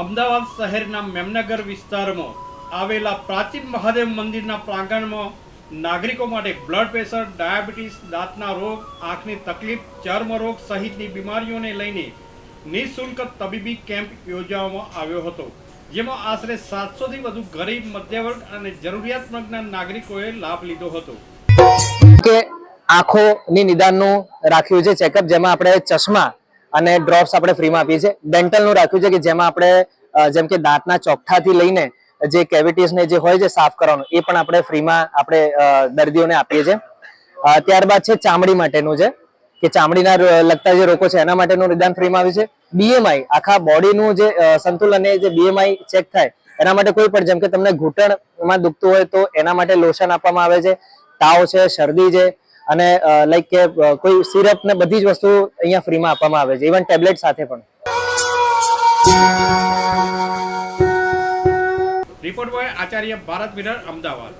શહેરના મેમનગર વિસ્તારમાં આવેલા પ્રાચીન મહાદેવ મંદિરના પ્રાંગણમાં નાગરિકો માટે બ્લડ પ્રેશર ડાયાબિટીસ દાંતના રોગ, આંખની તકલીફ, ચર્મ રોગ સહિતની બીમારીઓને લઈને નિઃશુલ્ક તબીબી કેમ્પ યોજવામાં આવ્યો હતો, જેમાં આશરે સાતસોથી વધુ ગરીબ, મધ્યવર્ગ અને જરૂરિયાતમંદના નાગરિકોએ લાભ લીધો હતો. કે આંખોની નિદાનનું રાખ્યું છે ચેકઅપ જેમાં આપણે ચશ્મા અને ડ્રોપ્સ આપણે ફ્રીમાં આપીએ છીએ. ડેન્ટલનું રાખ્યું છે કે જેમાં આપણે જેમ કે દાંતના ચોકઠાથી લઈને જે કેવિટીઝ ને જે હોય છે સાફ કરવાનું, એ પણ આપણે ફ્રીમાં આપણે દર્દીઓને આપીએ છીએ. ત્યારબાદ છે ચામડી માટેનું છે, કે ચામડીના લગતા જે રોગો છે એના માટેનું નિદાન ફ્રીમાં આવ્યું છે. બીએમઆઈ આખા બોડીનું જે સંતુલન એ જે બીએમઆઈ ચેક થાય, એના માટે કોઈ પણ, જેમ કે તમને ઘૂંટણમાં દુખતું હોય તો એના માટે લોશન આપવામાં આવે છે. તાવ છે, શરદી છે અને લાઈક કે કોઈ સિરપ ને બધી જ વસ્તુ અહીંયા ફ્રીમાં આપવામાં આવે છે ઇવન ટેબ્લેટ સાથે પણ. Report boy Acharya Bharat mirror Ahmedabad.